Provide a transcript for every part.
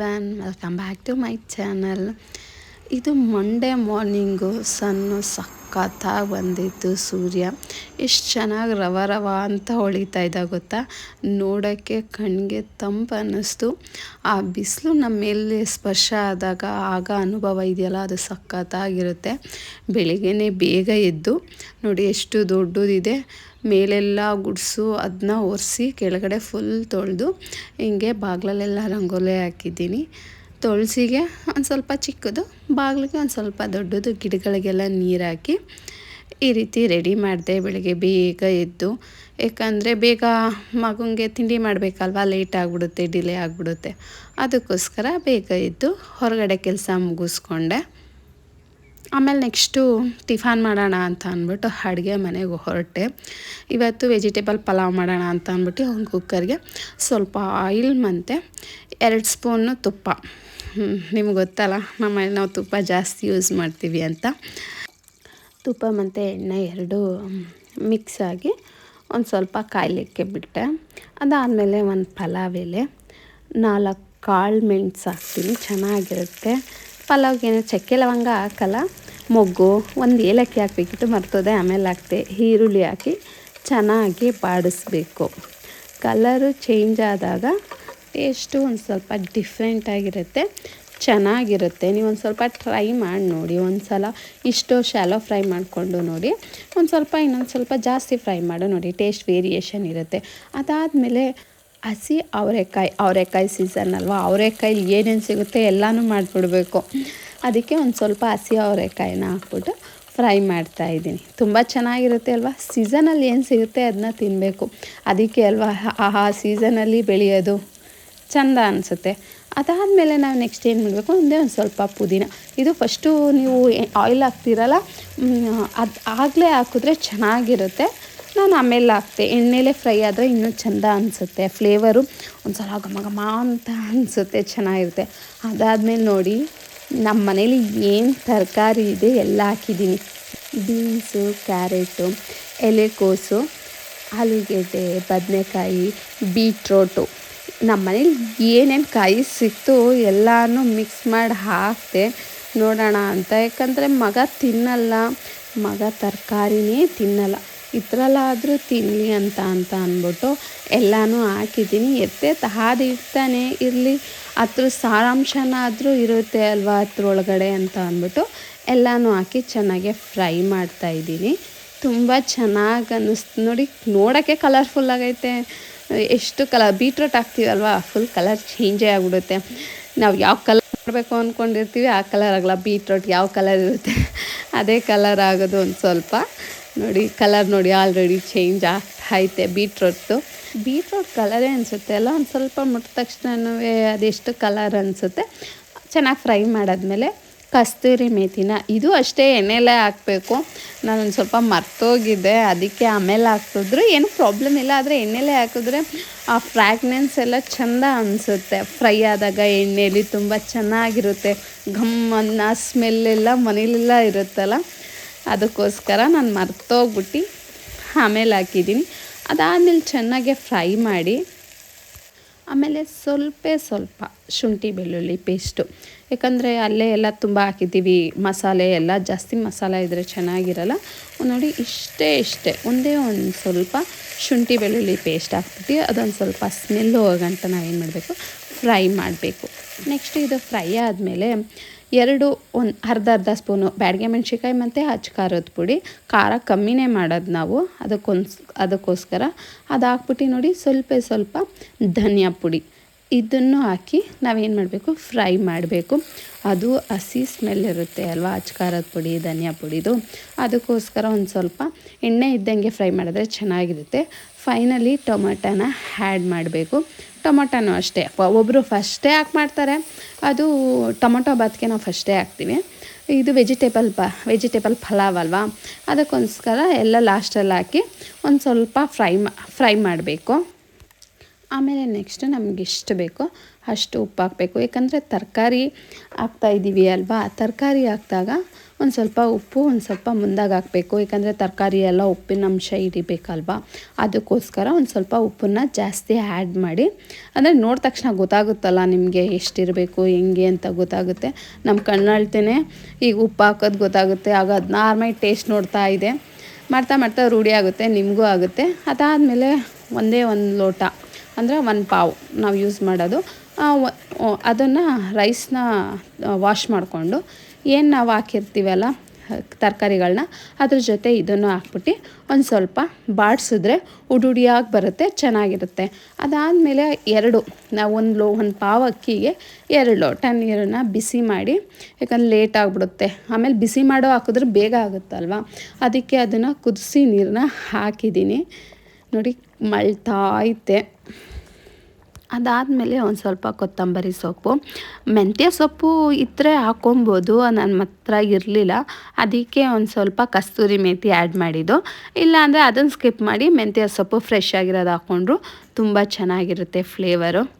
Everyone welcome back to my channel ಇದು Monday morning sun ಸಖತ್ತಾಗಿ ಬಂದಿತ್ತು ಸೂರ್ಯ. ಎಷ್ಟು ಚೆನ್ನಾಗಿ ರವ ರವ ಅಂತ ಹೊಳಿತಾ ಇದ್ದ ಗೊತ್ತಾ? ನೋಡೋಕ್ಕೆ ಕಣ್ಣಿಗೆ ತಂಪು ಅನ್ನಿಸ್ತು. ಆ ಬಿಸಿಲು ನಮ್ಮ ಮೇಲೆ ಸ್ಪರ್ಶ ಆದಾಗ ಆಗ ಅನುಭವ ಇದೆಯಲ್ಲ, ಅದು ಸಖತ್ತಾಗಿರುತ್ತೆ ಬೆಳಿಗ್ಗೆನೇ ಬೇಗ ಎದ್ದು ನೋಡಿ, ಎಷ್ಟು ದೊಡ್ಡದಿದೆ. ಮೇಲೆಲ್ಲ ಗುಡಿಸು ಅದನ್ನ ಒರೆಸಿ ಕೆಳಗಡೆ ಫುಲ್ ತೊಳೆದು ಹಿಂಗೆ ಬಾಗಿಲಲ್ಲೆಲ್ಲ ರಂಗೋಲಿ ಹಾಕಿದ್ದೀನಿ. ತುಳಸಿಗೆ ಒಂದು ಸ್ವಲ್ಪ ಚಿಕ್ಕದು, ಬಾಗಿಲಿಗೆ ಒಂದು ಸ್ವಲ್ಪ ದೊಡ್ಡದು ಗಿಡಗಳಿಗೆಲ್ಲ ನೀರು ಹಾಕಿ ಈ ರೀತಿ ರೆಡಿ ಮಾಡಿದೆ ಬೆಳಗ್ಗೆ ಬೇಗ ಎದ್ದು. ಯಾಕಂದರೆ ಬೇಗ ಮಗುಂಗೆ ತಿಂಡಿ ಮಾಡಬೇಕಲ್ವಾ ಲೇಟ್ ಆಗಿಬಿಡುತ್ತೆ ಡಿಲೇ ಆಗಿಬಿಡುತ್ತೆ. ಅದಕ್ಕೋಸ್ಕರ ಬೇಗ ಎದ್ದು ಹೊರಗಡೆ ಕೆಲಸ ಮುಗಿಸ್ಕೊಂಡೆ. ಆಮೇಲೆ ನೆಕ್ಸ್ಟು ಟಿಫಾನ್ ಮಾಡೋಣ ಅಂತ ಅಂದ್ಬಿಟ್ಟು ಅಡುಗೆ ಮನೆಗೆ ಹೊರಟೆ. ಇವತ್ತು ವೆಜಿಟೇಬಲ್ ಪಲಾವ್ ಮಾಡೋಣ ಅಂತ ಅಂದ್ಬಿಟ್ಟು ಒಂದು ಕುಕ್ಕರ್ಗೆ ಸ್ವಲ್ಪ ಆಯಿಲ್ ಮತ್ತು ಎರಡು ಸ್ಪೂನು ತುಪ್ಪ. ನಿಮ್ಗೆ ಗೊತ್ತಲ್ಲ, ನಮ್ಮ ನಾವು ತುಪ್ಪ ಜಾಸ್ತಿ ಯೂಸ್ ಮಾಡ್ತೀವಿ ಅಂತ. ತುಪ್ಪ ಮತ್ತು ಎಣ್ಣೆ ಎರಡು ಮಿಕ್ಸ್ ಆಗಿ ಒಂದು ಸ್ವಲ್ಪ ಕಾಯ್ಲಿಕ್ಕೆ ಬಿಟ್ಟೆ. ಅದಾದಮೇಲೆ ಒಂದು ಪಲಾವ್ ಎಲೆ, ನಾಲ್ಕು ಕಾಳು ಮೆಣಸು ಹಾಕ್ತೀನಿ, ಚೆನ್ನಾಗಿರುತ್ತೆ. ಪಲಾವ್ಗೆ ಚಕ್ಕೆ ಲವಂಗ ಹಾಕಲ್ಲ ಮೊಗ್ಗು, ಒಂದು ಏಲಕ್ಕಿ ಹಾಕಬೇಕಿತ್ತು, ಮರ್ತದೆ, ಆಮೇಲೆ ಹಾಕ್ತೆ. ಈರುಳ್ಳಿ ಹಾಕಿ ಚೆನ್ನಾಗಿ ಬಾಡಿಸ್ಬೇಕು. ಕಲರು ಚೇಂಜ್ ಆದಾಗ ಟೇಸ್ಟು ಒಂದು ಸ್ವಲ್ಪ ಡಿಫ್ರೆಂಟಾಗಿರುತ್ತೆ ಚೆನ್ನಾಗಿರುತ್ತೆ. ನೀವು ಒಂದು ಸ್ವಲ್ಪ ಟ್ರೈ ಮಾಡಿ ನೋಡಿ. ಒಂದು ಸಲ ಇಷ್ಟು ಶಾಲೋ ಫ್ರೈ ಮಾಡಿಕೊಂಡು ನೋಡಿ. ಒಂದು ಸ್ವಲ್ಪ ಇನ್ನೊಂದು ಸ್ವಲ್ಪ ಜಾಸ್ತಿ ಫ್ರೈ ಮಾಡು ನೋಡಿ. ಟೇಸ್ಟ್ ವೇರಿಯೇಷನ್ ಇರುತ್ತೆ. ಅದಾದಮೇಲೆ ಹಸಿ ಅವರೆಕಾಯಿ ಅವರೆಕಾಯಿ ಸೀಸನ್ ಅಲ್ವಾ? ಅವರೆಕಾಯಿ ಏನೇನು ಸಿಗುತ್ತೆ ಎಲ್ಲನೂ ಮಾಡಿಬಿಡ್ಬೇಕು. ಅದಕ್ಕೆ ಒಂದು ಸ್ವಲ್ಪ ಹಸಿ ಅವರೆಕಾಯಿನ ಹಾಕ್ಬಿಟ್ಟು ಫ್ರೈ ಮಾಡ್ತಾ ಇದ್ದೀನಿ. ತುಂಬ ಚೆನ್ನಾಗಿರುತ್ತೆ ಅಲ್ವಾ? ಸೀಸನಲ್ಲಿ ಏನು ಸಿಗುತ್ತೆ ಅದನ್ನ ತಿನ್ನಬೇಕು ಅದಕ್ಕೆ ಅಲ್ವಾ? ಆ ಸೀಸನಲ್ಲಿ ಬೆಳೆಯೋದು ಚಂದ ಅನಿಸುತ್ತೆ. ಅದಾದಮೇಲೆ ನಾವು ನೆಕ್ಸ್ಟ್ ಏನು ಮಾಡಬೇಕು? ಒಂದೇ ಒಂದು ಸ್ವಲ್ಪ ಪುದೀನ. ಇದು ಫಸ್ಟು ನೀವು ಆಯಿಲ್ ಹಾಕ್ತಿರಲ್ಲ ಅದು ಆಗಲೇ ಹಾಕಿದ್ರೆ ಚೆನ್ನಾಗಿರುತ್ತೆ. ನಾನು ಆಮೇಲೆ ಹಾಕ್ತೆ. ಎಣ್ಣೆಲೇ ಫ್ರೈ ಆದರೆ ಇನ್ನೂ ಚೆಂದ ಅನಿಸುತ್ತೆ. ಫ್ಲೇವರು ಒಂದು ಸಲ ಘಮ ಘಮ ಅಂತ ಅನಿಸುತ್ತೆ, ಚೆನ್ನಾಗಿರುತ್ತೆ. ಅದಾದಮೇಲೆ ನೋಡಿ. ನಮ್ಮ ಮನೇಲಿ ಏನು ತರಕಾರಿ ಇದೆ ಎಲ್ಲ ಹಾಕಿದ್ದೀನಿ. ಬೀನ್ಸು, ಕ್ಯಾರೆಟು, ಎಲೆಕೋಸು, ಆಲೂಗೆಡ್ಡೆ, ಬದನೆಕಾಯಿ, ಬೀಟ್ರೋಟು. ನಮ್ಮ ಮನೇಲಿ ಏನೇನು ಕಾಯಿ ಸಿಕ್ತು ಎಲ್ಲನೂ ಮಿಕ್ಸ್ ಮಾಡಿ ಹಾಕಿದೆ ನೋಡೋಣ ಅಂತ. ಯಾಕಂದರೆ ಮಗ ತಿನ್ನಲ್ಲ. ಮಗ ತರಕಾರಿನೇ ತಿನ್ನಲ್ಲ. ಇದ್ರಲ್ಲಾದರೂ ತಿನ್ನಲಿ ಅಂತ ಅಂತ ಅಂದ್ಬಿಟ್ಟು ಎಲ್ಲನೂ ಹಾಕಿದ್ದೀನಿ. ಎತ್ತೆ ಹಾದಿಡ್ತಾನೆ ಇರಲಿ. ಅದ್ರ ಸಾರಾಂಶನಾದರೂ ಇರುತ್ತೆ ಅಲ್ವಾ ಅದ್ರೊಳಗಡೆ ಅಂತ ಅಂದ್ಬಿಟ್ಟು ಎಲ್ಲನೂ ಹಾಕಿ ಚೆನ್ನಾಗೆ ಫ್ರೈ ಮಾಡ್ತಾಯಿದ್ದೀನಿ ತುಂಬ ಚೆನ್ನಾಗಿ ಅನ್ನಿಸ್ತು ನೋಡಿ, ನೋಡೋಕ್ಕೆ ಕಲರ್ಫುಲ್ ಆಗೈತೆ. ಎಷ್ಟು ಕಲರ್ ಬೀಟ್ರೋಟ್ ಹಾಕ್ತೀವಲ್ವಾ ಫುಲ್ ಕಲರ್ ಚೇಂಜೇ ಆಗಿಬಿಡುತ್ತೆ. ನಾವು ಯಾವ ಕಲರ್ ಮಾಡಬೇಕು ಅಂದ್ಕೊಂಡಿರ್ತೀವಿ ಆ ಕಲರ್ ಆಗಲ್ಲ ಬೀಟ್ರೋಟ್ ಯಾವ ಕಲರ್ ಇರುತ್ತೆ, ಅದೇ ಕಲರ್ ಆಗೋದು ಒಂದು ಸ್ವಲ್ಪ. ನೋಡಿ ಕಲರ್ ನೋಡಿ ಆಲ್ರೆಡಿ ಚೇಂಜ್ ಆಗ್ತೈತೆ ಬೀಟ್ರೋಟ್ದು ಬೀಟ್ರೋಟ್ ಕಲರೇ ಅನಿಸುತ್ತೆ ಅಲ್ಲ? ಒಂದು ಸ್ವಲ್ಪ ಮುಟ್ಟಿದ ತಕ್ಷಣವೇ ಅದೆಷ್ಟು ಕಲರ್ ಅನಿಸುತ್ತೆ? ಚೆನ್ನಾಗಿ ಫ್ರೈ ಮಾಡಾದ್ಮೇಲೆ ಕಸ್ತೂರಿ ಮೇಥಿನ ಇದು ಅಷ್ಟೇ ಎಣ್ಣೆಲೇ ಹಾಕಬೇಕು. ನಾನೊಂದು ಸ್ವಲ್ಪ ಮರ್ತೋಗಿದ್ದೆ ಅದಕ್ಕೆ ಆಮೇಲೆ ಹಾಕ್ತಿದ್ರು. ಏನು ಪ್ರಾಬ್ಲಮ್ ಇಲ್ಲ, ಆದರೆ ಎಣ್ಣೆಲೇ ಹಾಕಿದ್ರೆ ಆ ಫ್ರ್ಯಾಗ್ನೆನ್ಸ್ ಎಲ್ಲ ಚೆಂದ ಅನಿಸುತ್ತೆ. ಫ್ರೈ ಆದಾಗ ಎಣ್ಣೆಯಲ್ಲಿ ತುಂಬ ಚೆನ್ನಾಗಿರುತ್ತೆ. ಘಮ್ ಅನ್ನ ಸ್ಮೆಲ್ಲೆಲ್ಲ ಮನೇಲೆಲ್ಲ ಇರುತ್ತಲ್ಲ? ಅದಕ್ಕೋಸ್ಕರ ನಾನು ಮರ್ತೋಗ್ಬಿಟ್ಟು ಆಮೇಲೆ ಹಾಕಿದ್ದೀನಿ. ಅದಾದಮೇಲೆ ಚೆನ್ನಾಗೆ ಫ್ರೈ ಮಾಡಿ, ಆಮೇಲೆ ಸ್ವಲ್ಪ ಸ್ವಲ್ಪ ಶುಂಠಿ ಬೆಳ್ಳುಳ್ಳಿ ಪೇಸ್ಟು. ಯಾಕಂದರೆ ಅಲ್ಲೇ ಎಲ್ಲ ತುಂಬ ಹಾಕಿದ್ದೀವಿ, ಮಸಾಲೆ ಎಲ್ಲ ಜಾಸ್ತಿ ಮಸಾಲೆ ಇದ್ದರೆ ಚೆನ್ನಾಗಿರಲ್ಲ. ನೋಡಿ, ಇಷ್ಟೇ ಇಷ್ಟೇ. ಒಂದೇ ಒಂದು ಸ್ವಲ್ಪ ಶುಂಠಿ ಬೆಳ್ಳುಳ್ಳಿ ಪೇಸ್ಟ್ ಹಾಕ್ಬಿಟ್ಟು ಅದೊಂದು ಸ್ವಲ್ಪ ಸ್ಮೆಲ್ ಹೋಗಂಟ ನಾವೇನು ಮಾಡಬೇಕು? ಫ್ರೈ ಮಾಡಬೇಕು. ನೆಕ್ಸ್ಟ್ ಇದು ಫ್ರೈ ಆದಮೇಲೆ ಎರಡು, ಒಂದು, ಅರ್ಧ ಅರ್ಧ ಸ್ಪೂನು ಬ್ಯಾಡಿಗೆ ಮೆಣ್ಸಿಕಾಯಿ ಮತ್ತು ಹಚ್ಚು ಖಾರದ ಪುಡಿ. ಖಾರ ಕಮ್ಮಿನೇ ಮಾಡೋದು ನಾವು. ಅದಕ್ಕೊಂದು, ಅದಕ್ಕೋಸ್ಕರ ಅದು ಹಾಕ್ಬಿಟ್ಟು ನೋಡಿ, ಸ್ವಲ್ಪ ಸ್ವಲ್ಪ ಧನಿಯಾ ಪುಡಿ. ಇದನ್ನು ಹಾಕಿ ನಾವೇನು ಮಾಡಬೇಕು? ಫ್ರೈ ಮಾಡಬೇಕು. ಅದು ಹಸಿ ಸ್ಮೆಲ್ ಇರುತ್ತೆ ಅಲ್ವಾ? ಅಚ್ಕಾರದ ಪುಡಿ, ಧನಿಯಾ ಪುಡಿದು. ಅದಕ್ಕೋಸ್ಕರ ಒಂದು ಸ್ವಲ್ಪ ಎಣ್ಣೆ ಇದ್ದಂಗೆ ಫ್ರೈ ಮಾಡಿದ್ರೆ ಚೆನ್ನಾಗಿರುತ್ತೆ. ಫೈನಲಿ ಟೊಮೊಟೊನ ಹ್ಯಾಡ್ ಮಾಡಬೇಕು. ಟೊಮೊಟೊನೂ ಅಷ್ಟೇ. ಒಬ್ಬರು ಫಸ್ಟೇ ಹಾಕಿ ಮಾಡ್ತಾರೆ. ಅದು ಟೊಮೊಟೊ ಬಾತ್ಗೆ ನಾವು ಫಸ್ಟೇ ಹಾಕ್ತೀವಿ. ಇದು ವೆಜಿಟೇಬಲ್ ಪ ವೆಜಿಟೇಬಲ್ ಪಲಾವ್ ಅಲ್ವಾ? ಅದಕ್ಕೋಸ್ಕರ ಎಲ್ಲ ಲಾಸ್ಟಲ್ಲಿ ಹಾಕಿ ಒಂದು ಸ್ವಲ್ಪ ಫ್ರೈ ಫ್ರೈ ಮಾಡಬೇಕು. ಆಮೇಲೆ ನೆಕ್ಸ್ಟ್ ನಮ್ಗೆ ಎಷ್ಟು ಬೇಕೋ ಅಷ್ಟು ಉಪ್ಪು ಹಾಕಬೇಕು ಯಾಕಂದರೆ ತರಕಾರಿ ಹಾಕ್ತಾ ಇದ್ದೀವಿ ಅಲ್ವಾ? ತರಕಾರಿ ಹಾಕಿದಾಗ ಒಂದು ಸ್ವಲ್ಪ ಉಪ್ಪು, ಒಂದು ಸ್ವಲ್ಪ ಮುಂದಾಗಿ ಹಾಕಬೇಕು. ಯಾಕಂದರೆ ತರಕಾರಿ ಎಲ್ಲ ಉಪ್ಪಿನ ಅಂಶ ಹಿಡಿಬೇಕಲ್ವಾ ಅದಕ್ಕೋಸ್ಕರ ಒಂದು ಸ್ವಲ್ಪ ಉಪ್ಪನ್ನ ಜಾಸ್ತಿ ಆ್ಯಡ್ ಮಾಡಿ. ಅಂದರೆ ನೋಡಿದ ತಕ್ಷಣ ಗೊತ್ತಾಗುತ್ತಲ್ಲ ನಿಮಗೆ ಎಷ್ಟಿರಬೇಕು, ಹೆಂಗೆ ಅಂತ ಗೊತ್ತಾಗುತ್ತೆ. ನಮ್ಮ ಕಣ್ಣಳ್ತೇನೆ ಈಗ ಉಪ್ಪು ಹಾಕೋದು ಗೊತ್ತಾಗುತ್ತೆ. ಆಗ ಅದು ನಾರ್ಮಲ್ ಟೇಸ್ಟ್ ನೋಡ್ತಾ ಇದೆ. ಮಾಡ್ತಾ ಮಾಡ್ತಾ ರೂಢಿ ಆಗುತ್ತೆ, ನಿಮಗೂ ಆಗುತ್ತೆ. ಅದಾದಮೇಲೆ ಒಂದೇ ಒಂದು ಲೋಟ. ಅಂದರೆ ಒಂದು ಪಾವು ನಾವು ಯೂಸ್ ಮಾಡೋದು. ಅದನ್ನು ರೈಸ್ನ ವಾಶ್ ಮಾಡಿಕೊಂಡು ಏನು ನಾವು ಹಾಕಿರ್ತೀವಲ್ಲ ತರಕಾರಿಗಳನ್ನ ಅದ್ರ ಜೊತೆ ಇದನ್ನು ಹಾಕ್ಬಿಟ್ಟು ಒಂದು ಸ್ವಲ್ಪ ಬಾಡಿಸಿದ್ರೆ ಉಡುಡಿಯಾಗಿ ಬರುತ್ತೆ, ಚೆನ್ನಾಗಿರುತ್ತೆ. ಅದಾದಮೇಲೆ ಎರಡು, ನಾವು ಒಂದು ಲೋ, ಒಂದು ಪಾವು ಅಕ್ಕಿಗೆ ಎರಡು ಲೋಟ ನೀರನ್ನು ಬಿಸಿ ಮಾಡಿ, ಯಾಕಂದ್ರೆ ಲೇಟ್ ಆಗಿಬಿಡುತ್ತೆ. ಆಮೇಲೆ ಬಿಸಿ ಮಾಡೋ ಹಾಕಿದ್ರೆ ಬೇಗ ಆಗುತ್ತಲ್ವ? ಅದಕ್ಕೆ ಅದನ್ನು ಕುದಿಸಿ ನೀರನ್ನ ಹಾಕಿದ್ದೀನಿ. ನೋಡಿ, ಮಳ್ತಾ ಐತೆ. ಅದಾದಮೇಲೆ ಒಂದು ಸ್ವಲ್ಪ ಕೊತ್ತಂಬರಿ ಸೊಪ್ಪು. ಮೆಂತ್ಯ ಸೊಪ್ಪು ಇದ್ದರೆ ಹಾಕೊಬೋದು ನನ್ನ ಹತ್ರ ಇರಲಿಲ್ಲ. ಅದಕ್ಕೆ ಒಂದು ಸ್ವಲ್ಪ ಕಸ್ತೂರಿ ಮೇಥಿ ಆ್ಯಡ್ ಮಾಡಿದ್ದು. ಇಲ್ಲಾಂದರೆ ಅದನ್ನು ಸ್ಕಿಪ್ ಮಾಡಿ ಮೆಂತ್ಯ ಸೊಪ್ಪು ಫ್ರೆಶ್ ಆಗಿರೋದು ಹಾಕ್ಕೊಂಡ್ರು ತುಂಬ ಚೆನ್ನಾಗಿರುತ್ತೆ ಫ್ಲೇವರು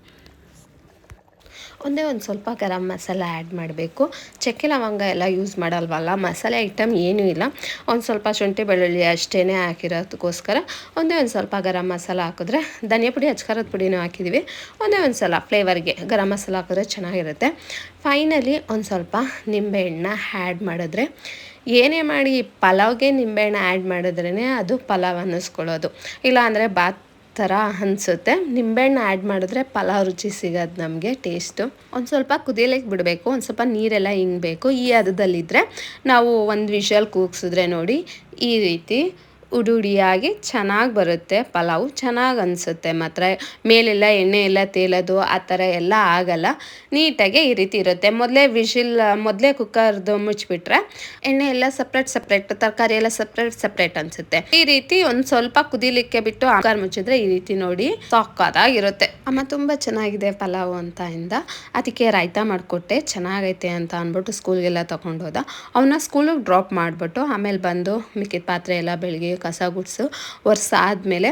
ಒಂದೇ ಒಂದು ಸ್ವಲ್ಪ ಗರಂ ಮಸಾಲ ಆ್ಯಡ್ ಮಾಡಬೇಕು. ಚಕ್ಕೆ ಲವಂಗ ಎಲ್ಲ ಯೂಸ್ ಮಾಡಲ್ವಲ್ಲ? ಮಸಾಲೆ ಐಟಮ್ ಏನೂ ಇಲ್ಲ. ಒಂದು ಸ್ವಲ್ಪ ಶುಂಠಿ ಬೆಳ್ಳುಳ್ಳಿ ಅಷ್ಟೇ ಹಾಕಿರೋದಕ್ಕೋಸ್ಕರ ಒಂದೇ ಒಂದು ಸ್ವಲ್ಪ ಗರಂ ಮಸಾಲ ಹಾಕಿದ್ರೆ, ಧನಿಯಾ ಪುಡಿ ಅಚ್ಕಾರದ ಪುಡಿನೂ ಹಾಕಿದ್ದೀವಿ ಒಂದೇ ಒಂದು ಸಲ ಫ್ಲೇವರ್ಗೆ ಗರಂ ಮಸಾಲ ಹಾಕಿದ್ರೆ ಚೆನ್ನಾಗಿರುತ್ತೆ. ಫೈನಲಿ ಒಂದು ಸ್ವಲ್ಪ ನಿಂಬೆಹಣ್ಣನ್ನ ಆ್ಯಡ್ ಮಾಡಿದ್ರೆ, ಏನೇ ಮಾಡಿ ಪಲಾವ್ಗೆ ನಿಂಬೆಹಣ್ಣು ಆ್ಯಡ್ ಮಾಡಿದ್ರೇ ಅದು ಪಲಾವ್ ಅನ್ನಿಸ್ಕೊಳ್ಳೋದು. ಇಲ್ಲಾಂದರೆ ಬಾತ್ ಥರ ಅನಿಸುತ್ತೆ. ನಿಂಬೆಹಣ್ಣು ಆ್ಯಡ್ ಮಾಡಿದ್ರೆ ಪಲಾವ್ ರುಚಿ ಸಿಗೋದು ನಮಗೆ ಟೇಸ್ಟು ಒಂದು ಸ್ವಲ್ಪ ಕುದಿಯಲಿಕ್ಕೆ ಬಿಡಬೇಕು, ಒಂದು ಸ್ವಲ್ಪ ನೀರೆಲ್ಲ ಹಿಂಗಬೇಕು. ಈ ಹದದಲ್ಲಿದ್ದರೆ ನಾವು ಒಂದು ವಿಷಲ್ ಕೂಗಿಸಿದ್ರೆ ನೋಡಿ ಈ ರೀತಿ ಉಡುಡಿಯಾಗಿ ಚೆನ್ನಾಗಿ ಬರುತ್ತೆ, ಪಲಾವು ಚೆನ್ನಾಗಿ ಅನಿಸುತ್ತೆ. ಮಾತ್ರ ಮೇಲೆಲ್ಲ ಎಣ್ಣೆ ಎಲ್ಲ ತೇಲೋದು, ಆ ಥರ ಎಲ್ಲ ಆಗಲ್ಲ. ನೀಟಾಗಿ ಈ ರೀತಿ ಇರುತ್ತೆ. ಮೊದಲೇ ವಿಶಿಲ್ ಮೊದಲೇ ಕುಕ್ಕರ್ದು ಮುಚ್ಚಿಬಿಟ್ರೆ ಎಣ್ಣೆ ಎಲ್ಲ ಸಪ್ರೇಟ್ ಸಪ್ರೇಟ್ ತರಕಾರಿ ಎಲ್ಲ ಸಪ್ರೇಟ್ ಸಪ್ರೇಟ್ ಅನಿಸುತ್ತೆ. ಈ ರೀತಿ ಒಂದು ಸ್ವಲ್ಪ ಕುದಿಲಿಕ್ಕೆ ಬಿಟ್ಟು ಆಕಾರ ಮುಚ್ಚಿದ್ರೆ ಈ ರೀತಿ ನೋಡಿ ಸಾಕಾದಾಗಿರುತ್ತೆ. ಅಮ್ಮ ತುಂಬ ಚೆನ್ನಾಗಿದೆ ಪಲಾವು ಅಂತ ಇಂದ. ಅದಕ್ಕೆ ರಾಯ್ತ ಮಾಡಿಕೊಟ್ಟೆ. ಚೆನ್ನಾಗೈತೆ ಅಂತ ಅಂದ್ಬಿಟ್ಟು ಸ್ಕೂಲ್ಗೆಲ್ಲ ತೊಗೊಂಡೋದ ಅವನ್ನ ಸ್ಕೂಲಿಗೆ ಡ್ರಾಪ್ ಮಾಡಿಬಿಟ್ಟು ಆಮೇಲೆ ಬಂದು ಮಿಕ್ಕಿದ ಪಾತ್ರೆ ಎಲ್ಲ ಬೆಳಗ್ಗೆ ಕಸ ಗುಡಿಸು, ವರ್ಷ ಆದಮೇಲೆ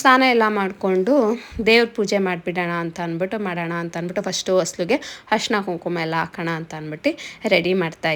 ಸ್ನಾನ ಎಲ್ಲ ಮಾಡಿಕೊಂಡು ದೇವ್ರ ಪೂಜೆ ಮಾಡಿಬಿಡೋಣ ಅಂತ ಅಂದ್ಬಿಟ್ಟು, ಮಾಡೋಣ ಅಂತ ಅಂದ್ಬಿಟ್ಟು ಫಸ್ಟು ಹೊಸ್ಲಿಗೆ ಅರ್ಶಿನ ಕುಂಕುಮ ಎಲ್ಲ ಹಾಕೋಣ ಅಂತ ಅಂದ್ಬಿಟ್ಟು ರೆಡಿ ಮಾಡ್ತಾ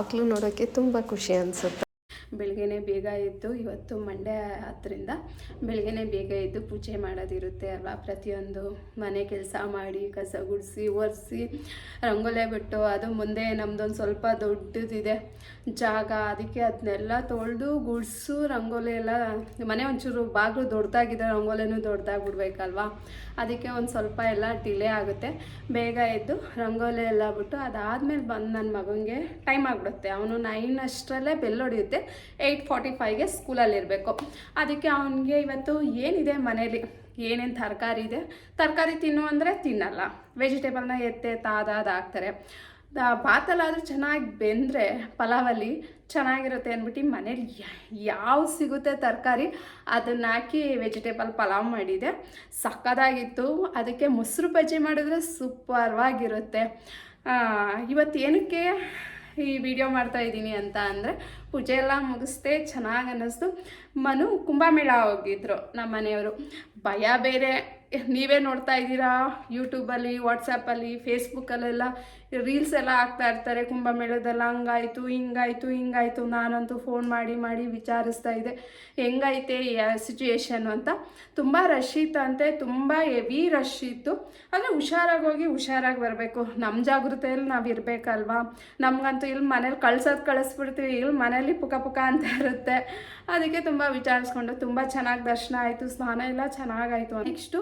ಬಾಗಿಲು ನೋಡೋಕ್ಕೆ ತುಂಬ ಖುಷಿ ಅನಿಸುತ್ತೆ. ಬೆಳಗ್ಗೆನೆ ಬೇಗ ಎದ್ದು ಇವತ್ತು ಮಂಡ್ಯ ಆದ್ದರಿಂದ ಬೆಳಗ್ಗೆನೆ ಬೇಗ ಎದ್ದು ಪೂಜೆ ಮಾಡೋದಿರುತ್ತೆ ಅಲ್ವಾ? ಪ್ರತಿಯೊಂದು ಮನೆ ಕೆಲಸ ಮಾಡಿ, ಕಸ ಗುಡಿಸಿ, ಒರೆಸಿ, ರಂಗೋಲೆ ಬಿಟ್ಟು ಅದು ಮುಂದೆ ನಮ್ಮದೊಂದು ಸ್ವಲ್ಪ ದೊಡ್ಡದಿದೆ ಜಾಗ, ಅದಕ್ಕೆ ಅದನ್ನೆಲ್ಲ ತೊಳೆದು ಗುಡಿಸು, ರಂಗೋಲಿ ಎಲ್ಲ ಮನೆ ಒಂಚೂರು ಬಾಗಿಲು ದೊಡ್ಡದಾಗಿದೆ ರಂಗೋಲಿನೂ ದೊಡ್ಡದಾಗ್ಬಿಡ್ಬೇಕಲ್ವಾ ಅದಕ್ಕೆ ಒಂದು ಸ್ವಲ್ಪ ಎಲ್ಲ ಡಿಲೇ ಆಗುತ್ತೆ. ಬೇಗ ಎದ್ದು ರಂಗೋಲಿ ಎಲ್ಲ ಬಿಟ್ಟು ಅದಾದಮೇಲೆ ಬಂದು ನನ್ನ ಮಗನಿಗೆ ಟೈಮ್ ಆಗಿಬಿಡುತ್ತೆ. ಅವನು ನೈನ್ ಅಷ್ಟರಲ್ಲೇ ಬೆಲ್ ಹೊಡೆಯುತ್ತೆ ಏಯ್ಟ್ ಫಾರ್ಟಿ ಫೈವ್ಗೆ ಸ್ಕೂಲಲ್ಲಿ ಇರಬೇಕು ಅದಕ್ಕೆ ಅವನಿಗೆ ಇವತ್ತು ಏನಿದೆ ಮನೇಲಿ? ಏನೇನು ತರಕಾರಿ ಇದೆ? ತರಕಾರಿ ತಿನ್ನು ಅಂದರೆ ತಿನ್ನಲ್ಲ. ವೆಜಿಟೇಬಲ್ನ ಎತ್ತೆ ತಾದಾದ ಹಾಕ್ತಾರೆ. ಭಾತಲ್ಲಾದರೂ ಚೆನ್ನಾಗಿ ಬೆಂದರೆ ಪಲಾವಲ್ಲಿ ಚೆನ್ನಾಗಿರುತ್ತೆ ಅಂದ್ಬಿಟ್ಟು ಮನೇಲಿ ಯಾವ ಸಿಗುತ್ತೆ ತರಕಾರಿ, ಅದನ್ನ ಹಾಕಿ ವೆಜಿಟೇಬಲ್ ಪಲಾವ್ ಮಾಡಿದೆ. ಸಕ್ಕದಾಗಿತ್ತು. ಅದಕ್ಕೆ ಮೊಸರು ಬಜ್ಜಿ ಮಾಡಿದ್ರೆ ಸೂಪರ್ವಾಗಿರುತ್ತೆ. ಇವತ್ತು ಏನಕ್ಕೆ ಈ ವಿಡಿಯೋ ಮಾಡ್ತಾ ಇದ್ದೀನಿ ಅಂತ ಅಂದರೆ ಪೂಜೆ ಎಲ್ಲ ಮುಗಿಸ್ದೆ ಚೆನ್ನಾಗಿ ಅನ್ನಿಸ್ತು. ಮನು ಕುಂಭಮೇಳ ಹೋಗಿದ್ರು ನಮ್ಮ ಮನೆಯವರು. ಭಯ ಬೇರೆ. ನೀವೇ ನೋಡ್ತಾ ಇದ್ದೀರಾ ಯೂಟ್ಯೂಬಲ್ಲಿ ವಾಟ್ಸಪ್ಪಲ್ಲಿ ಫೇಸ್ಬುಕ್ಕಲ್ಲೆಲ್ಲ ರೀಲ್ಸ್ ಎಲ್ಲ ಹಾಕ್ತಾ ಇರ್ತಾರೆ, ಕುಂಭಮೇಳದಲ್ಲ ಹಂಗಾಯ್ತು, ಹಿಂಗಾಯ್ತು ಹಿಂಗಾಯ್ತು ನಾನಂತೂ ಫೋನ್ ಮಾಡಿ ಮಾಡಿ ವಿಚಾರಿಸ್ತಾ ಇದ್ದೆ. ಹೆಂಗೈತೆ ಸಿಚುಯೇಷನ್ ಅಂತ. ತುಂಬ ರಶ್ ಇತ್ತಂತೆ, ತುಂಬ ಹೆವಿ ರಶ್ ಇತ್ತು. ಆದರೆ ಹುಷಾರಾಗಿ ಹೋಗಿ ಹುಷಾರಾಗಿ ಬರಬೇಕು. ನಮ್ಮ ಜಾಗೃತೆಯಲ್ಲಿ ನಾವು ಇರಬೇಕಲ್ವಾ? ನಮಗಂತೂ ಇಲ್ಲಿ ಮನೇಲಿ ಕಳ್ಸೋದು ಕಳಿಸ್ಬಿಡ್ತೀವಿ ಇಲ್ಲಿ ಮನೇಲಿ ಪುಕ ಪುಕ ಅಂತ ಇರುತ್ತೆ. ಅದಕ್ಕೆ ತುಂಬ ವಿಚಾರಿಸ್ಕೊಂಡು ತುಂಬ ಚೆನ್ನಾಗಿ ದರ್ಶನ ಆಯಿತು, ಸ್ನಾನ ಎಲ್ಲ ಚೆನ್ನಾಗಾಯಿತು ನೆಕ್ಸ್ಟು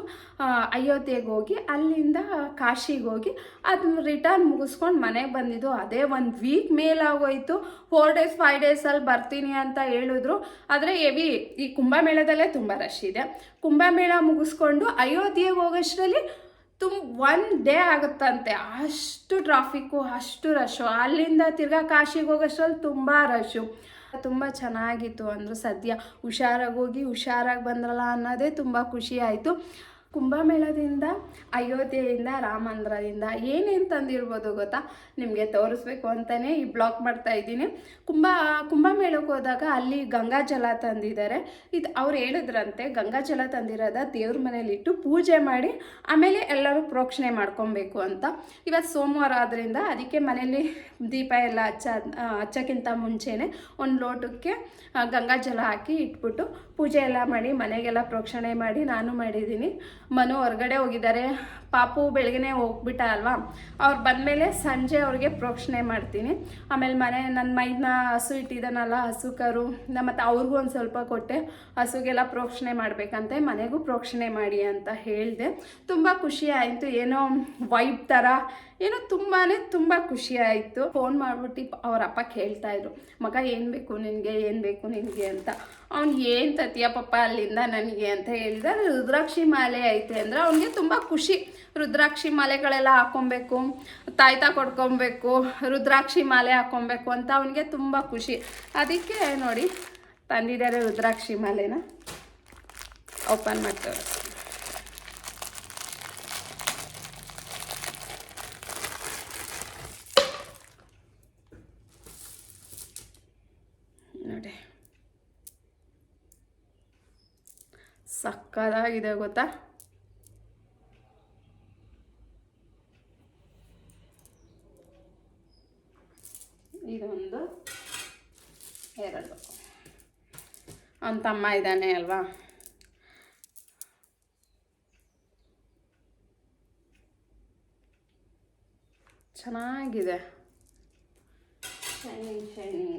ಅಯೋಧ್ಯೆಗೆ ಹೋಗಿ, ಅಲ್ಲಿಂದ ಕಾಶಿಗೆ ಹೋಗಿ ಅದನ್ನ ರಿಟರ್ನ್ ಮುಗಿಸ್ಕೊಂಡು ಮನೆಗೆ ಬಂದಿದ್ದು. ಅದೇ ಒಂದು ವೀಕ್ ಮೇಲಾಗೋಯ್ತು. ಫೋರ್ ಡೇಸ್ ಫೈವ್ ಡೇಸಲ್ಲಿ ಬರ್ತೀನಿ ಅಂತ ಹೇಳಿದ್ರು. ಆದರೆ ಎವಿ ಈ ಕುಂಭಮೇಳದಲ್ಲೇ ತುಂಬ ರಶ್ ಇದೆ. ಕುಂಭಮೇಳ ಮುಗಿಸ್ಕೊಂಡು ಅಯೋಧ್ಯೆಗೆ ಹೋಗೋಷ್ಟರಲ್ಲಿ ತುಂಬ ಒನ್ ಡೇ ಆಗುತ್ತಂತೆ. ಅಷ್ಟು ಟ್ರಾಫಿಕ್ಕು ಅಷ್ಟು ರಶ್ಶು ಅಲ್ಲಿಂದ ತಿರ್ಗಾ ಕಾಶಿಗೆ ಹೋಗೋಷ್ಟರಲ್ಲಿ ತುಂಬ ರಶ್ಶು ತುಂಬ ಚೆನ್ನಾಗಿತ್ತು ಅಂದರು ಸದ್ಯ. ಹುಷಾರಾಗಿ ಹೋಗಿ, ಹುಷಾರಾಗಿ ಬಂದ್ರಲ್ಲ ಅನ್ನೋದೇ ತುಂಬ ಖುಷಿ ಆಯಿತು. ಕುಂಭಮೇಳದಿಂದ, ಅಯೋಧ್ಯೆಯಿಂದ ರಾಮಂದ್ರದಿಂದ ಏನೇನು ತಂದಿರ್ಬೋದು ಗೊತ್ತಾ? ನಿಮಗೆ ತೋರಿಸ್ಬೇಕು ಅಂತಲೇ ಈ ಬ್ಲಾಕ್ ಮಾಡ್ತಾ ಇದ್ದೀನಿ. ಕುಂಭ, ಕುಂಭಮೇಳಕ್ಕೆ ಹೋದಾಗ ಅಲ್ಲಿ ಗಂಗಾ ಜಲ ತಂದಿದ್ದಾರೆ. ಇದು ಅವ್ರು ಹೇಳಿದ್ರಂತೆ, ಗಂಗಾ ಜಲ ತಂದಿರೋದ ದೇವ್ರ ಮನೇಲಿಟ್ಟು ಪೂಜೆ ಮಾಡಿ, ಆಮೇಲೆ ಎಲ್ಲರೂ ಪ್ರೋಕ್ಷಣೆ ಮಾಡ್ಕೊಬೇಕು ಅಂತ. ಇವತ್ತು ಸೋಮವಾರ ಆದ್ದರಿಂದ ಅದಕ್ಕೆ ಮನೇಲಿ ದೀಪ ಎಲ್ಲ ಹಚ್ಚ ಹಚ್ಚೋಕ್ಕಿಂತ ಮುಂಚೆನೇ ಒಂದು ಲೋಟಕ್ಕೆ ಗಂಗಾ ಜಲ ಹಾಕಿ ಇಟ್ಬಿಟ್ಟು ಪೂಜೆ ಎಲ್ಲ ಮಾಡಿ ಮನೆಗೆಲ್ಲ ಪ್ರೋಕ್ಷಣೆ ಮಾಡಿ ನಾನು ಮಾಡಿದ್ದೀನಿ. ಮನು ಹೊರಗಡೆ ಹೋಗಿದ್ದಾರೆ. ಪಾಪು ಬೆಳಗ್ಗೆ ಹೋಗ್ಬಿಟ್ಟ ಅಲ್ವಾ? ಅವ್ರು ಬಂದಮೇಲೆ ಸಂಜೆ ಅವ್ರಿಗೆ ಪ್ರೋಕ್ಷಣೆ ಮಾಡ್ತೀನಿ. ಆಮೇಲೆ ಮನೆ ನನ್ನ ಮೈದನ್ನ ಹಸು ಇಟ್ಟಿದ್ದಾನಲ್ಲ, ಹಸು ಕರು ಮತ್ತು ಅವ್ರಿಗೂ ಒಂದು ಸ್ವಲ್ಪ ಕೊಟ್ಟೆ. ಹಸುಗೆಲ್ಲ ಪ್ರೋಕ್ಷಣೆ ಮಾಡಬೇಕಂತೆ, ಮನೆಗೂ ಪ್ರೋಕ್ಷಣೆ ಮಾಡಿ ಅಂತ ಹೇಳಿದೆ. ತುಂಬ ಖುಷಿ ಆಯಿತು. ಏನೋ ವೈಬ್ ಥರ ಏನೋ ತುಂಬಾ ತುಂಬ ಖುಷಿ ಆಯಿತು ಫೋನ್ ಮಾಡಿಬಿಟ್ಟು ಅವ್ರ ಅಪ್ಪ ಕೇಳ್ತಾ ಇದ್ರು, ಮಗ, ಏನು ಬೇಕು ನಿನಗೆ, ಏನು ಬೇಕು ನಿನಗೆ ಅಂತ. ಅವ್ನು ಏನು ತತಿಯ ಪಪ್ಪ ಅಲ್ಲಿಂದ ನನಗೆ? ಅಂತ ಹೇಳಿದ ರುದ್ರಾಕ್ಷಿ ಮಾಲೆ ಐತೆ ಅಂದರೆ ಅವನಿಗೆ ತುಂಬ ಖುಷಿ. ರುದ್ರಾಕ್ಷಿ ಮಾಲೆಗಳೆಲ್ಲ ಹಾಕ್ಕೊಬೇಕು ತಾಯ್ತ ಕೊಡ್ಕೊಬೇಕು, ರುದ್ರಾಕ್ಷಿ ಮಾಲೆ ಹಾಕ್ಕೊಬೇಕು ಅಂತ ಅವನಿಗೆ ತುಂಬ ಖುಷಿ. ಅದಕ್ಕೆ ನೋಡಿ, ತಂದಿದ್ದಾರೆ ರುದ್ರಾಕ್ಷಿ ಮಾಲೆನ. ಓಪನ್ ಮಾಡ್ತೇವೆ ನೋಡಿ ಸಕ್ಕದಾಗಿದೆ ಗೊತ್ತಾ? ಇದೊಂದು ಎರಡು. ಅವನ ತಮ್ಮ ಇದ್ದಾನೆ ಅಲ್ವಾ? ಚೆನ್ನಾಗಿದೆ. ಶೈನಿಂಗ್ ಶೈನಿಂಗ್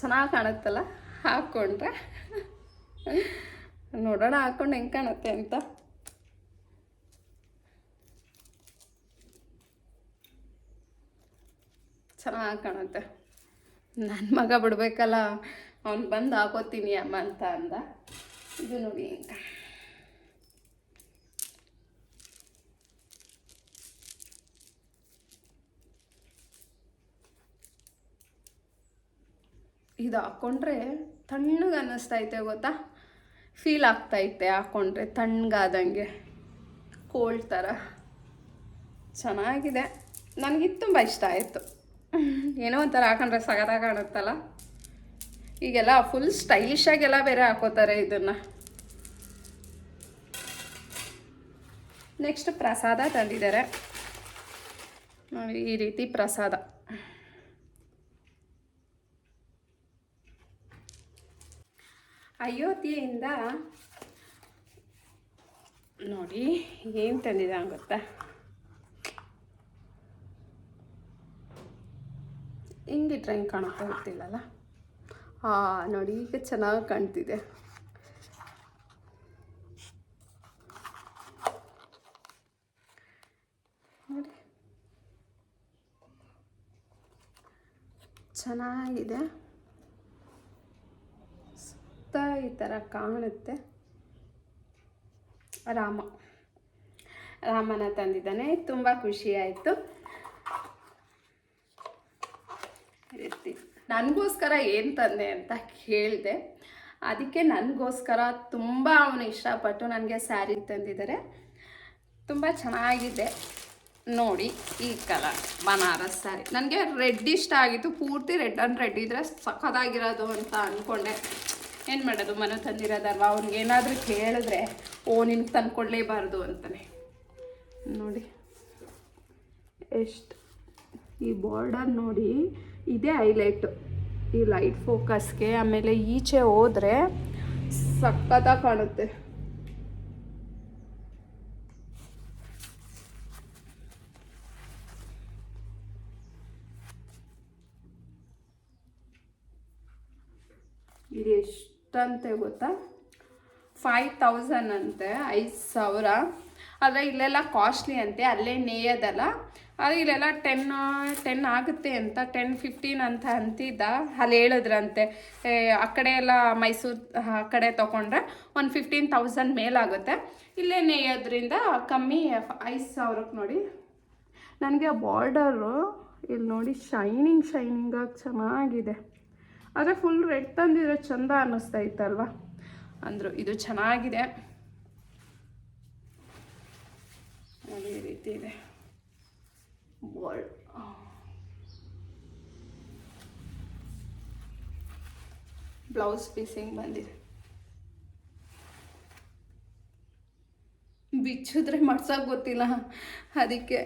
ಚೆನ್ನಾಗಿ ಕಾಣುತ್ತಲ್ಲ? ಹಾಕ್ಕೊಂಡ್ರೆ ನೋಡೋಣ ಹಾಕ್ಕೊಂಡು ಹೆಂಗೆ ಕಾಣುತ್ತೆ ಅಂತ. ಚೆನ್ನಾಗಿ ಕಾಣುತ್ತೆ. ನನ್ನ ಮಗ ಬಿಡ್ಬೇಕಲ್ಲ, ಅವ್ನು ಬಂದು ಹಾಕೋತೀನಿ ಅಮ್ಮ ಅಂತ ಅಂದ. ಇದು ನೋಡಿ ಇದು ಹಾಕ್ಕೊಂಡ್ರೆ ತಣ್ಣಗೆ ಅನ್ನಿಸ್ತೈತೆ ಗೊತ್ತಾ? ಫೀಲ್ ಆಗ್ತೈತೆ ಹಾಕ್ಕೊಂಡ್ರೆ ತಣ್ಣಗಾದಂಗೆ. ಕೋಲ್ಡ್ ಥರ ಚೆನ್ನಾಗಿದೆ. ನನಗಿದು ತುಂಬ ಇಷ್ಟ ಆಯಿತು. ಏನೋ ಒಂಥರ ಹಾಕೊಂಡ್ರೆ ಸಗದಾಗ ಕಾಣುತ್ತಲ್ಲ? ಈಗೆಲ್ಲ ಫುಲ್ ಸ್ಟೈಲಿಶ್ ಆಗೆಲ್ಲ ಬೇರೆ ಹಾಕೋತಾರೆ ಇದನ್ನ. ನೆಕ್ಸ್ಟ್ ಪ್ರಸಾದ ತಂದಿದ್ದಾರೆ. ಈ ರೀತಿ ಪ್ರಸಾದ. ಅಯೋಧ್ಯೆಯಿಂದ ನೋಡಿ ಏನು ತಂದಿದ ಗೊತ್ತಾ? ಹಿಂಗೆ ಡ್ರಾಯಿಂಗ್ ಕಾಣುತ್ತೆ ಗೊತ್ತಿಲ್ಲಲ್ಲ ಹಾಂ ನೋಡಿ ಈಗ ಚೆನ್ನಾಗಿ ಕಾಣ್ತಿದೆ. ಚೆನ್ನಾಗಿದೆ. ಸುತ್ತ ಈ ಥರ ಕಾಣುತ್ತೆ. ರಾಮ. ರಾಮನ ತಂದಿದ್ದಾನೆ. ತುಂಬ ಖುಷಿ ಆಯಿತು. ನನಗೋಸ್ಕರ ಏನು ತಂದೆ ಅಂತ ಕೇಳಿದೆ. ಅದಕ್ಕೆ ನನಗೋಸ್ಕರ ತುಂಬ ಅವನು ಇಷ್ಟಪಟ್ಟು ನನಗೆ ಸ್ಯಾರಿ ತಂದಿದ್ದಾರೆ. ತುಂಬ ಚೆನ್ನಾಗಿದೆ. ನೋಡಿ ಈ ಕಲರ್ ಬನಾರಸ್ ಸ್ಯಾರಿ. ನನಗೆ ರೆಡ್ ಇಷ್ಟ ಆಗಿತ್ತು. ಪೂರ್ತಿ ರೆಡ್ ಆ್ಯಂಡ್ ರೆಡ್ ಇದ್ದರೆ ಸಖತ್ತಾಗಿರೋದು ಅಂತ ಅಂದ್ಕೊಂಡೆ ಏನು ಮಾಡೋದು? ಮನೆ ತಂದಿರೋದಲ್ವ? ಅವ್ನಿಗೆ ಏನಾದರೂ ಕೇಳಿದ್ರೆ, ಓ, ನಿನ್ಗೆ ತಂದ್ಕೊಡ್ಲೇಬಾರ್ದು ಅಂತಾನೆ. ನೋಡಿ, ಎಷ್ಟು ಈ ಬಾರ್ಡರ್ ನೋಡಿ, ಇದೇ ಹೈಲೈಟು ಈ ಲೈಟ್ ಫೋಕಸ್ಗೆ ಆಮೇಲೆ ಈಚೆ ಹೋದರೆ ಸಖತ್ತಾಗಿ ಕಾಣುತ್ತೆ ಇದು ಎಷ್ಟಂತೆ ಗೊತ್ತಾ? ಫೈವ್ ತೌಸಂಡ್ ಅಂತೆ, ಐದು ಸಾವಿರ. ಆದರೆ ಇಲ್ಲೆಲ್ಲ ಕಾಸ್ಟ್ಲಿ ಅಂತೆ, ಅಲ್ಲೇ ನೇಯೋದಲ್ಲ. ಆದರೆ ಇಲ್ಲೆಲ್ಲ ಟೆನ್ ಟೆನ್ ಆಗುತ್ತೆ ಅಂತ ಟೆನ್ ಫಿಫ್ಟೀನ್ ಅಂತ ಅಂತಿದ್ದ. ಅಲ್ಲಿ ಹೇಳಿದ್ರಂತೆ ಆ ಕಡೆ ಎಲ್ಲ ಮೈಸೂರು, ಆ ಕಡೆ ತೊಗೊಂಡ್ರೆ ಒಂದು ಫಿಫ್ಟೀನ್ ತೌಸಂಡ್ ಮೇಲಾಗುತ್ತೆ ಇಲ್ಲೇ ನೇಯೋದ್ರಿಂದ ಕಮ್ಮಿ ಐದು ಸಾವಿರಕ್ಕೆ ನೋಡಿ. ನನಗೆ ಬಾರ್ಡರು ಇಲ್ಲಿ ನೋಡಿ ಶೈನಿಂಗ್ ಶೈನಿಂಗಾಗಿ ಚೆನ್ನಾಗಿದೆ. ಆದರೆ ಫುಲ್ ರೆಡ್ ತಂದಿದ್ರೆ ಚಂದ ಅನ್ನಿಸ್ತಾ ಇತ್ತಲ್ವ ಅಂದರು, ಇದು ಚೆನ್ನಾಗಿದೆ. ಅದೇ ರೀತಿ ಇದೆ. ಬಾಲ್ ಬ್ಲೌಸ್ ಪೀಸಿಂಗ್ ಬಂದಿದೆ. ಬಿಚ್ಚಿದ್ರೆ ಮಾಡ್ಸೋಕೆ ಗೊತ್ತಿಲ್ಲ. ಅದಕ್ಕೆ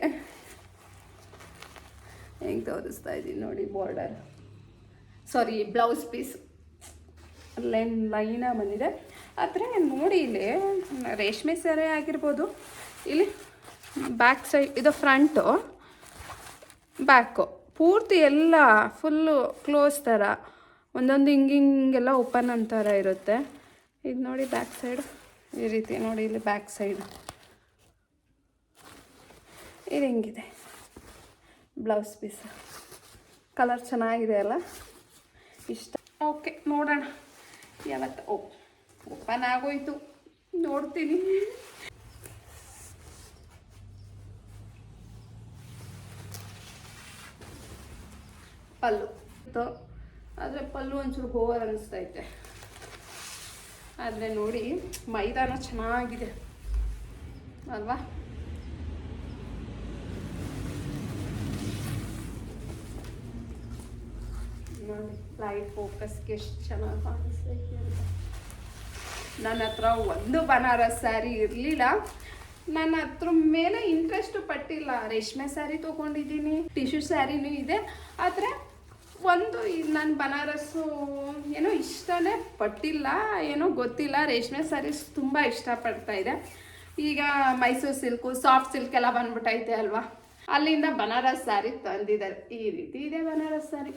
ಹೆಂಗೆ ತೋರಿಸ್ತಾ ಇದ್ದೀನಿ ನೋಡಿ border sari blouse piece line ಲೈನ ಬಂದಿದೆ. ಆದರೆ ನೋಡಿ ಇಲ್ಲಿ, ರೇಷ್ಮೆ ಸೀರೆ ಆಗಿರ್ಬೋದು. ಇಲ್ಲಿ ಬ್ಯಾಕ್ ಸೈಡ್ ಇದು ಫ್ರಂಟು ಬ್ಯಾಕು ಪೂರ್ತಿ ಎಲ್ಲ ಫುಲ್ಲು ಕ್ಲೋಸ್ ಥರ ಒಂದೊಂದು ಹಿಂಗೆ ಹಿಂಗೆಲ್ಲ ಓಪನ್ ಅಂತಾರ ಇರುತ್ತೆ. ಇದು ನೋಡಿ ಬ್ಯಾಕ್ ಸೈಡ್ ಈ ರೀತಿ ನೋಡಿ ಇಲ್ಲಿ ಬ್ಯಾಕ್ ಸೈಡ್ ಇದು ಹಿಂಗಿದೆ? ಬ್ಲೌಸ್ ಪೀಸ್ ಕಲರ್ ಚೆನ್ನಾಗಿದೆ ಅಲ್ಲ? ಇಷ್ಟ. ಓಕೆ, ನೋಡೋಣ. ಯಾವತ್ತು? ಓ, ಓಪನ್ ಆಗೋಯ್ತು. ನೋಡ್ತೀನಿ. ಪಲ್ಲು. ಆದ್ರೆ ಪಲ್ಲು ಒಂಚೂರು ಓವರ್ ಅನಿಸ್ತೈತೆ. ಆದರೆ ನೋಡಿ, ಮೈದಾನ ಚೆನ್ನಾಗಿದೆ. ಅಲ್ವಾ? ಲೈಟ್ ಫೋಕಸ್ಗೆ ಎಷ್ಟು ಚೆನ್ನಾಗಿ ಕಾಣಿಸ್ತೈತೆ ನನ್ನ ಹತ್ರ ಒಂದು ಬನಾರಸ್ ಸ್ಯಾರಿ ಇರಲಿಲ್ಲ. ನನ್ನ ಹತ್ರ ಮೇಲೆ ಇಂಟ್ರೆಸ್ಟು ಪಟ್ಟಿಲ್ಲ. ರೇಷ್ಮೆ ಸ್ಯಾರಿ ತೊಗೊಂಡಿದ್ದೀನಿ ಟಿಶ್ಯೂ ಸ್ಯಾರಿನೂ ಇದೆ. ಆದರೆ ಒಂದು ನನ್ನ ಬನಾರಸ್ಸು ಏನೋ ಇಷ್ಟನೇ ಪಟ್ಟಿಲ್ಲ, ಏನೋ ಗೊತ್ತಿಲ್ಲ. ರೇಷ್ಮೆ ಸ್ಯಾರೀಸ್ ತುಂಬ ಇಷ್ಟಪಡ್ತಾ ಇದೆ. ಈಗ ಮೈಸೂರು ಸಿಲ್ಕು ಸಾಫ್ಟ್ ಸಿಲ್ಕ್ ಎಲ್ಲ ಬಂದ್ಬಿಟ್ಟೈತೆ ಅಲ್ವಾ? ಅಲ್ಲಿಂದ ಬನಾರಸ್ ಸ್ಯಾರಿ ತಂದಿದ್ದಾರೆ. ಈ ರೀತಿ ಇದೆ ಬನಾರಸ್ ಸ್ಯಾರಿ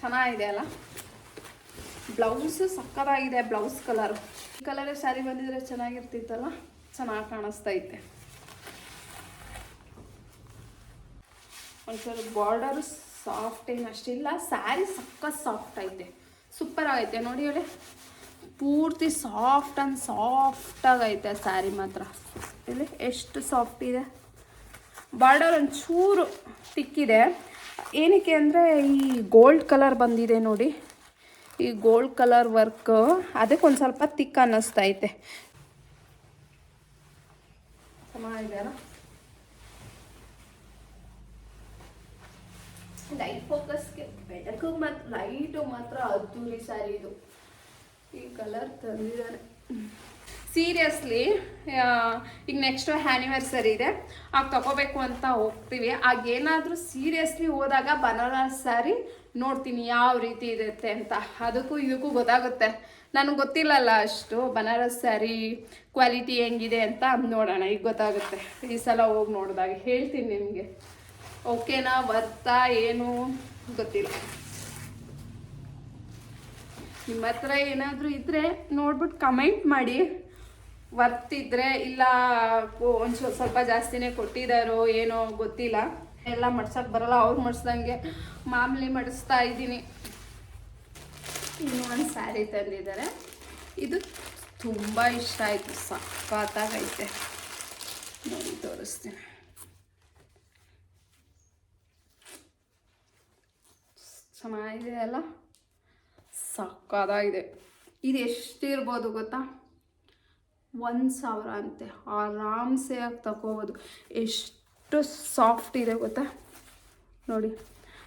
ಚೆನ್ನಾಗಿದೆ ಅಲ್ಲ? ಬ್ಲೌಸ್ ಸಕ್ಕದಾಗಿದೆ ಬ್ಲೌಸ್ ಕಲರ್. ಕಲರ್ ಸ್ಯಾರಿ ಬಂದಿದ್ರೆ ಚೆನ್ನಾಗಿರ್ತಿತ್ತಲ್ಲ? ಚೆನ್ನಾಗಿ ಕಾಣಿಸ್ತೈತೆ ಒಂಚೂರು ಬಾರ್ಡರು ಸಾಫ್ಟ್ ಏನು ಅಷ್ಟಿಲ್ಲ, ಸ್ಯಾರಿ ಸಕ್ಕ ಸಾಫ್ಟ್ ಐತೆ. ಸೂಪರ್ ಆಗೈತೆ, ನೋಡಿ ಹೇಳಿ. ಪೂರ್ತಿ ಸಾಫ್ಟ್ ಆ್ಯಂಡ್ ಸಾಫ್ಟಾಗೈತೆ ಸ್ಯಾರಿ ಮಾತ್ರ. ಇಲ್ಲಿ ಎಷ್ಟು ಸಾಫ್ಟ್ ಇದೆ? ಬಾರ್ಡರ್ ಒಂಚೂರು ತಿಕ್ಕಿದೆ ಏನಕ್ಕೆ ಅಂದರೆ ಈ ಗೋಲ್ಡ್ ಕಲರ್ ಬಂದಿದೆ ನೋಡಿ. ಈ ಗೋಲ್ಡ್ ಕಲರ್ ವರ್ಕ್ ಅದಕ್ಕೆ ಒಂದು ಸ್ವಲ್ಪ ತಿಕ್ ಅನ್ನಿಸ್ತೈತೆ ಲೈಟ್ ಫೋಕಸ್ಗೆ ಬೆಳಕು ಮತ್ತು ಲೈಟು ಮಾತ್ರ ಅದ್ದೂರಿ ಸಾರಿ ಇದು. ಈ ಕಲರ್ ತಂದಿದ್ದಾರೆ. ಸೀರಿಯಸ್ಲಿ ಈಗ ನೆಕ್ಸ್ಟ್ ಆ್ಯನಿವರ್ಸರಿ ಇದೆ. ಆಗ ತಗೋಬೇಕು ಅಂತ ಹೋಗ್ತೀವಿ. ಆಗ ಏನಾದರೂ ಸೀರಿಯಸ್ಲಿ ಹೋದಾಗ ಬನಾರಸ್ ಸ್ಯಾರಿ ನೋಡ್ತೀನಿ ಯಾವ ರೀತಿ ಇರುತ್ತೆ ಅಂತ. ಅದಕ್ಕೂ ಇದಕ್ಕೂ ಗೊತ್ತಾಗುತ್ತೆ. ನನಗೆ ಗೊತ್ತಿಲ್ಲಲ್ಲ ಅಷ್ಟು ಬನಾರಸ್ ಸ್ಯಾರಿ ಕ್ವಾಲಿಟಿ ಹೆಂಗಿದೆ ಅಂತ ನೋಡೋಣ. ಈಗ ಗೊತ್ತಾಗುತ್ತೆ. ಈ ಸಲ ಹೋಗಿ ನೋಡಿದಾಗ ಹೇಳ್ತೀನಿ ನಿಮಗೆ. ಓಕೆನಾ ಬರ್ತಾ ಏನು ಗೊತ್ತಿಲ್ಲ. ನಿಮ್ಮ ಹತ್ರ ಏನಾದರೂ ಇದ್ದರೆ ನೋಡ್ಬಿಟ್ಟು ಕಮೆಂಟ್ ಮಾಡಿ. ವರ್ತಿದ್ರೆ ಇಲ್ಲ ಒಂದು ಸ್ವಲ್ಪ ಜಾಸ್ತಿನೇ ಕೊಟ್ಟಿದ್ದಾರೋ ಏನೋ ಗೊತ್ತಿಲ್ಲ. ಎಲ್ಲ ಮಡ್ಸಕ್ ಬರಲ್ಲ, ಅವ್ರು ಮಡ್ಸ್ದಂಗೆ ಮಾಮೂಲಿ ಮಡಿಸ್ತಾ ಇದ್ದೀನಿ. ಇನ್ನೂ ಒಂದು ಸ್ಯಾರಿ ತಂದಿದ್ದಾರೆ. ಇದು ತುಂಬ ಇಷ್ಟ ಆಯಿತು, ಸಖತ್ತಾಗೈತೆ. ನೋಡಿ, ತೋರಿಸ್ತೀನಿ. ಚೆನ್ನಾಗಿದೆ ಅಲ್ಲ? ಸಕ್ಕದಾಗಿದೆ ಇದು ಎಷ್ಟಿರ್ಬೋದು ಗೊತ್ತಾ? ಒಂದು ಸಾವಿರ ಅಂತೆ. ಆರಾಮ್ಸೆ ಆಗಿ ತಗೋಬೋದು. ಎಷ್ಟು ಸಾಫ್ಟ್ ಇದೆ ಗೊತ್ತಾ? ನೋಡಿ.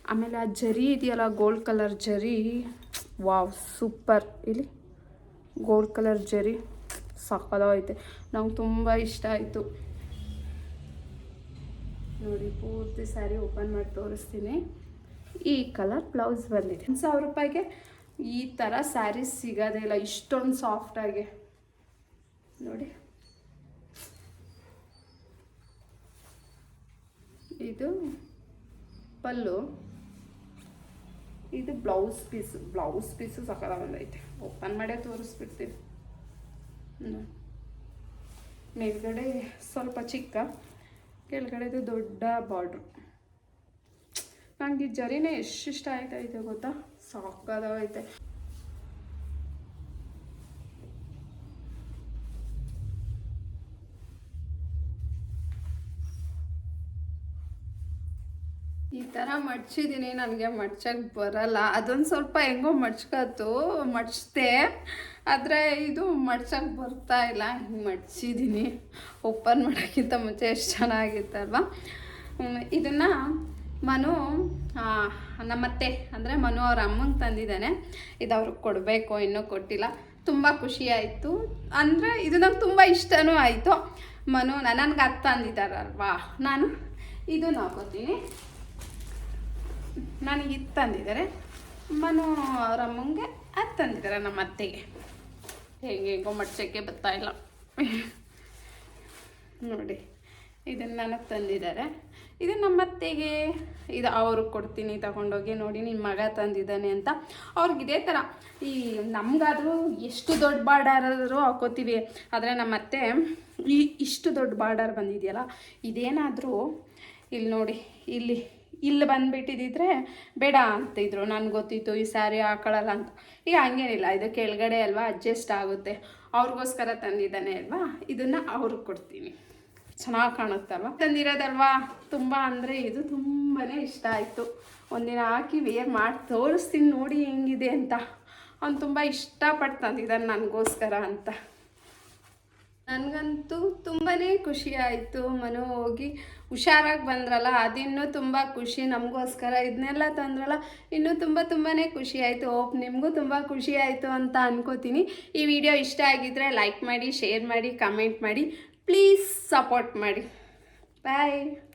ಆಮೇಲೆ ಆ ಜರಿ ಇದೆಯಲ್ಲ ಗೋಲ್ಡ್ ಕಲರ್ ಜರಿ. Wow, super. ಇಲ್ಲಿ ಗೋಲ್ಡ್ ಕಲರ್ ಜರಿ. ಸಕಲೈತೆ ನಂಗೆ ತುಂಬ ಇಷ್ಟ ಆಯಿತು. ನೋಡಿ, ಪೂರ್ತಿ ಸ್ಯಾರಿ ಓಪನ್ ಮಾಡಿ ತೋರಿಸ್ತೀನಿ. ಈ ಕಲರ್ ಬ್ಲೌಸ್ ಬಂದಿದೆ. ಒಂದು ಸಾವಿರ ರೂಪಾಯಿಗೆ ಈ ಥರ ಸ್ಯಾರೀಸ್ ಸಿಗೋದೇ ಇಲ್ಲ. ಇಷ್ಟೊಂದು ಸಾಫ್ಟಾಗಿ ನೋಡಿ. ಇದು ಪಲ್ಲು. ಇದು ಬ್ಲೌಸ್ ಪೀಸ್. ಬ್ಲೌಸ್ ಪೀಸು ಸಕಲ ಬಂದೈತೆ ಓಪನ್ ಮಾಡೇ ತೋರಿಸ್ಬಿಡ್ತೀನಿ. ಹ್ಮ್. ಮೇಲ್ಗಡೆ ಸ್ವಲ್ಪ ಚಿಕ್ಕ, ಕೆಳಗಡೆದು ದೊಡ್ಡ ಬಾರ್ಡ್ರು. ನನಗೆ ಜರಿನೇ ಎಷ್ಟು ಇಷ್ಟ ಆಯ್ತೈತೆ ಗೊತ್ತಾ? ಸಾಕಾಗೈತೆ ಈ ಥರ ಮಡ್ಚಿದ್ದೀನಿ ನನಗೆ ಮಡ್ಚಕ್ಕೆ ಬರಲ್ಲ. ಅದೊಂದು ಸ್ವಲ್ಪ ಹೆಂಗೋ ಮಡ್ಚ್ಕತ್ತು ಮಡ್ಚ್ದೆ ಆದರೆ ಇದು ಮಡ್ಚಕ್ಕೆ ಬರ್ತಾ ಇಲ್ಲ, ಹಿಂಗೆ ಮಡ್ಚಿದ್ದೀನಿ ಓಪನ್ ಮಾಡೋಕ್ಕಿಂತ ಮುಂಚೆ ಎಷ್ಟು ಚೆನ್ನಾಗಿತ್ತಲ್ವ? ಇದನ್ನು ಮನು ನಮ್ಮತ್ತೆ, ಅಂದರೆ ಮನು ಅವ್ರ ಅಮ್ಮಂಗೆ ತಂದಿದ್ದಾನೆ. ಇದು ಅವ್ರಿಗೆ ಕೊಡಬೇಕು, ಇನ್ನೂ ಕೊಟ್ಟಿಲ್ಲ. ತುಂಬ ಖುಷಿ ಆಯಿತು. ಅಂದರೆ ಇದು ನಂಗೆ ತುಂಬ ಇಷ್ಟನೂ ಆಯಿತು. ಮನು ನನಗೆ ಅತ್ತ ಅಂದಿದ್ದಾರಲ್ವಾ ನಾನು, ಇದು ಹಾಕೋತೀನಿ ನನಗೆ ಇದು ತಂದಿದ್ದಾರೆ. ಮನು ಅವ್ರ ಅಮ್ಮಂಗೆ ಅದು ತಂದಿದ್ದಾರೆ ನಮ್ಮ ಅತ್ತೆಗೆ. ಹೇಗೆ ಹೇಗೋ ಮಡ್ಚಕ್ಕೆ ಬರ್ತಾ ನೋಡಿ, ಇದನ್ನು ನನಗೆ ತಂದಿದ್ದಾರೆ. ಇದು ನಮ್ಮ ಅತ್ತೆಗೆ. ಇದು ಅವ್ರಿಗೆ ಕೊಡ್ತೀನಿ, ತಗೊಂಡೋಗಿ ನೋಡಿ ನಿಮ್ಮ ಮಗ ತಂದಿದ್ದಾನೆ ಅಂತ. ಅವ್ರಿಗೆ ಇದೇ ಥರ ಈ ನಮಗಾದರೂ ಎಷ್ಟು ದೊಡ್ಡ ಬಾರ್ಡರಾದರೂ ಹಾಕೋತೀವಿ. ಆದರೆ ನಮ್ಮ ಅತ್ತೆ ಈ ಇಷ್ಟು ದೊಡ್ಡ ಬಾರ್ಡರ್ ಬಂದಿದೆಯಲ್ಲ, ಇದೇನಾದರೂ, ಇಲ್ಲಿ ನೋಡಿ, ಇಲ್ಲಿ ಇಲ್ಲಿ ಬಂದುಬಿಟ್ಟಿದ್ದಿದ್ರೆ ಬೇಡ ಅಂತಿದ್ರು ನನಗೆ ಗೊತ್ತಿತ್ತು ಈ ಸ್ಯಾರಿ ಹಾಕೊಳ್ಳಲ್ಲ ಅಂತ. ಈಗ ಹಂಗೇನಿಲ್ಲ, ಇದು ಕೆಳಗಡೆ ಅಲ್ವಾ ಅಡ್ಜಸ್ಟ್ ಆಗುತ್ತೆ. ಅವ್ರಿಗೋಸ್ಕರ ತಂದಿದ್ದಾನೆ ಅಲ್ವಾ? ಇದನ್ನು ಅವ್ರಿಗೆ ಕೊಡ್ತೀನಿ. ಚೆನ್ನಾಗಿ ಕಾಣುತ್ತಲ್ವ? ತಂದಿರೋದಲ್ವಾ? ತುಂಬ ಅಂದರೆ ಇದು ತುಂಬಾ ಇಷ್ಟ ಆಯಿತು. ಒಂದಿನ ಹಾಕಿ ವೇರ್ ಮಾಡಿ ತೋರಿಸ್ತೀನಿ ನೋಡಿ ಹೆಂಗಿದೆ ಅಂತ. ಅವ್ನು ತುಂಬ ಇಷ್ಟಪಟ್ಟು ತಂದಿದ್ದಾನೆ ನನಗೋಸ್ಕರ ಅಂತ. ನನಗಂತೂ ತುಂಬಾ ಖುಷಿ ಆಯಿತು ಮನೋ ಹೋಗಿ ಹುಷಾರಾಗಿ ಬಂದ್ರಲ್ಲ, ಅದಿನ್ನೂ ತುಂಬ ಖುಷಿ. ನಮಗೋಸ್ಕರ ಇದನ್ನೆಲ್ಲ ತಂದ್ರಲ್ಲ, ಇನ್ನೂ ತುಂಬ ತುಂಬಾ ಖುಷಿ ಆಯಿತು. ಹೋಪ್ ನಿಮಗೂ ತುಂಬ ಖುಷಿ ಆಯಿತು ಅಂತ ಅನ್ಕೋತೀನಿ. ಈ ವಿಡಿಯೋ ಇಷ್ಟ ಆಗಿದ್ದರೆ ಲೈಕ್ ಮಾಡಿ, ಶೇರ್ ಮಾಡಿ, ಕಮೆಂಟ್ ಮಾಡಿ, ಪ್ಲೀಸ್ ಸಪೋರ್ಟ್ ಮಾಡಿ. ಬಾಯ್.